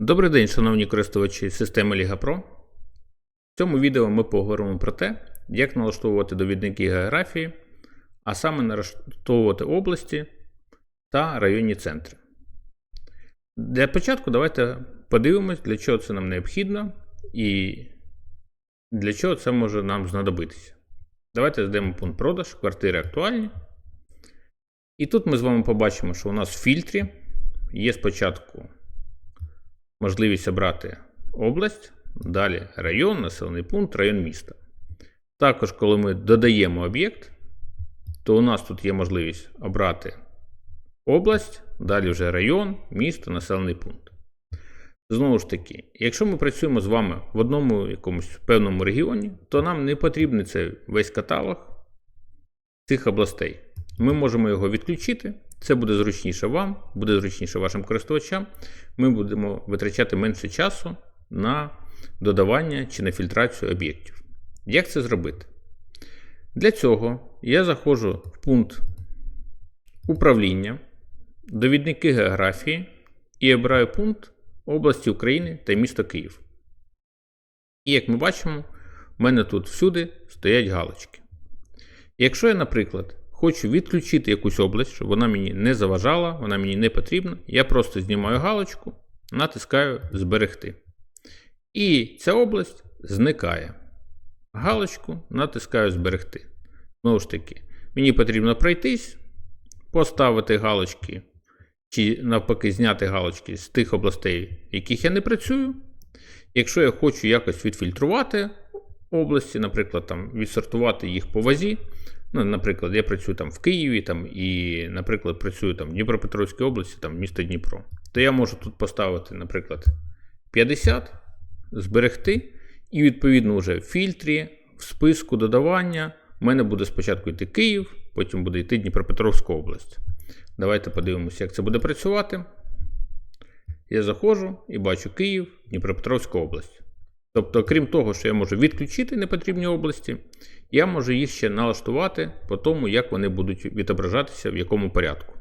Добрий день, шановні користувачі системи Liga Pro. В цьому відео ми поговоримо про те, як налаштовувати довідники географії, а саме налаштовувати області та районні центри. Для початку давайте подивимось, для чого це нам необхідно і для чого це може нам знадобитися. Давайте здаємо пункт продаж, квартири актуальні. І тут ми з вами побачимо, що у нас в фільтрі є спочатку можливість обрати область, далі район, населений пункт, район міста. Також, коли ми додаємо об'єкт, то у нас тут є можливість обрати область, далі вже район, місто, населений пункт. Знову ж таки, якщо ми працюємо з вами в одному якомусь певному регіоні, то нам не потрібний цей весь каталог цих областей. Ми можемо його відключити. Це буде зручніше вам, буде зручніше вашим користувачам. Ми будемо витрачати менше часу на додавання чи на фільтрацію об'єктів. Як це зробити? Для цього я заходжу в пункт управління, довідники географії і обираю пункт області України та місто Київ. І як ми бачимо, в мене тут всюди стоять галочки. Якщо я, наприклад, хочу відключити якусь область, щоб вона мені не заважала, вона мені не потрібна, я просто знімаю галочку, натискаю Зберегти. І ця область зникає. Галочку натискаю Зберегти. Знову ж таки, мені потрібно пройтись, поставити галочки, чи навпаки, зняти галочки з тих областей, в яких я не працюю. Якщо я хочу якось відфільтрувати області, наприклад, там, відсортувати їх по вазі. Ну, Наприклад, я працюю там в Києві там, і, наприклад, працюю там в Дніпропетровській області, там місто Дніпро. То я можу тут поставити, наприклад, 50, зберегти, і відповідно вже в фільтрі, в списку додавання. У мене буде спочатку йти Київ, потім буде йти Дніпропетровська область. Давайте подивимося, як це буде працювати. Я заходжу і бачу Київ, Дніпропетровська область. Тобто, крім того, що я можу відключити непотрібні області, я можу їх ще налаштувати по тому, як вони будуть відображатися в якому порядку.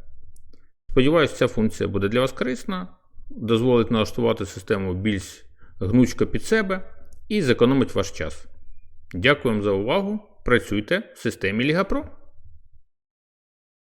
Сподіваюся, ця функція буде для вас корисна, дозволить налаштувати систему більш гнучко під себе і зекономить ваш час. Дякую вам за увагу. Працюйте в системі Liga Pro.